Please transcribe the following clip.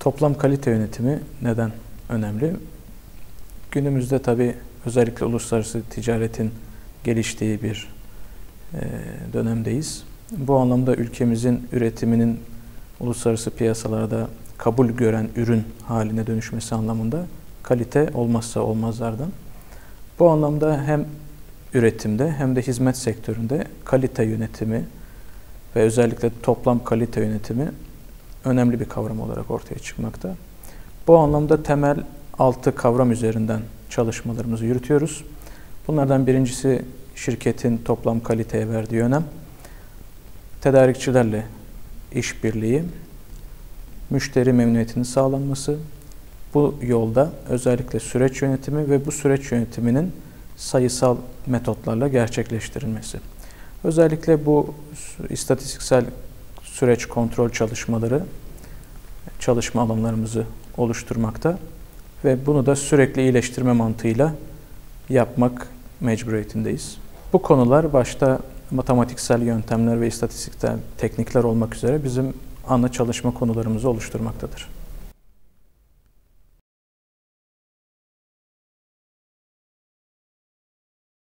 Toplam kalite yönetimi neden önemli? Günümüzde tabii özellikle uluslararası ticaretin geliştiği bir e, dönemdeyiz. Bu anlamda ülkemizin üretiminin uluslararası piyasalarda kabul gören ürün haline dönüşmesi anlamında kalite olmazsa olmazlardan. Bu anlamda hem üretimde hem de hizmet sektöründe kalite yönetimi ve özellikle toplam kalite yönetimi önemli bir kavram olarak ortaya çıkmakta. Bu anlamda temel altı kavram üzerinden çalışmalarımızı yürütüyoruz. Bunlardan birincisi şirketin toplam kaliteye verdiği önem, tedarikçilerle işbirliği, müşteri memnuniyetinin sağlanması, bu yolda özellikle süreç yönetimi ve bu süreç yönetiminin sayısal metotlarla gerçekleştirilmesi. Özellikle bu istatistiksel süreç kontrol çalışmaları çalışma alanlarımızı oluşturmakta ve bunu da sürekli iyileştirme mantığıyla yapmak mecburiyetindeyiz. Bu konular başta matematiksel yöntemler ve istatistiksel teknikler olmak üzere bizim ana çalışma konularımızı oluşturmaktadır.